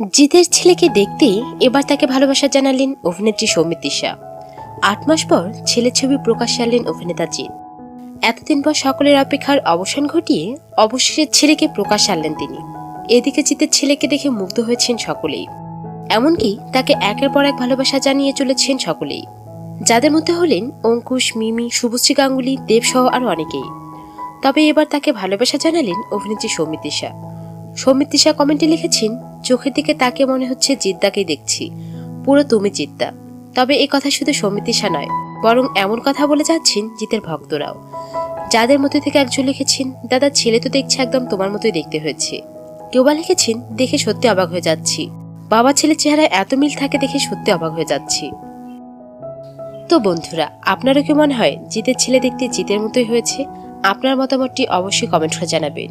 জিতের ছেলেকে দেখতেই এবার তাকে ভালোবাসা জানালেন অভিনেত্রী সৌমিত্রিষা আট মাস পর ছেলের ছবি প্রকাশ আনলেন অভিনেতা জিৎ। এতদিন পর সকলের অপেক্ষার অবসান ঘটিয়ে অবশেষে ছেলেকে প্রকাশ আনলেন তিনি। এদিকে জিতের ছেলেকে দেখে মুগ্ধ হয়েছেন সকলেই। এমনকি তাকে একের পর এক ভালোবাসা জানিয়ে চলেছেন সকলেই। যাদের মধ্যে হলেন অঙ্কুশ, মিমি, শুভশ্রী গাঙ্গুলি দেবসহ আরও অনেকেই। তবে এবার তাকে ভালোবাসা জানালেন অভিনেত্রী সৌমিত্রিষা সৌমিত্রিষা কমেন্টে লিখেছেন চোখের দিকে তাকে মনে হচ্ছে জিদ্দাকেই দেখছি। পুরো তুমি জিদ্দা। তবে এ কথা শুধু সৌমিত্রিষা নয়, বরং এমন কথা বলে যাচ্ছেন জিতের ভক্তরাও। যাদের মধ্যে থেকে একজন লিখেছেন, দাদা, ছেলে তো দেখছে একদম তোমার মতোই দেখতে হয়েছে। কেউ বা লিখেছেন, দেখে সত্যি অবাক হয়ে যাচ্ছি। বাবা ছেলের চেহারায় এত মিল থাকে দেখে সত্যি অবাক হয়ে যাচ্ছি। তো বন্ধুরা, আপনারও কি মনে হয়, জিতের ছেলে দেখতে জিতের মতোই হয়েছে? আপনার মতামতটি অবশ্যই কমেন্ট করে জানাবেন।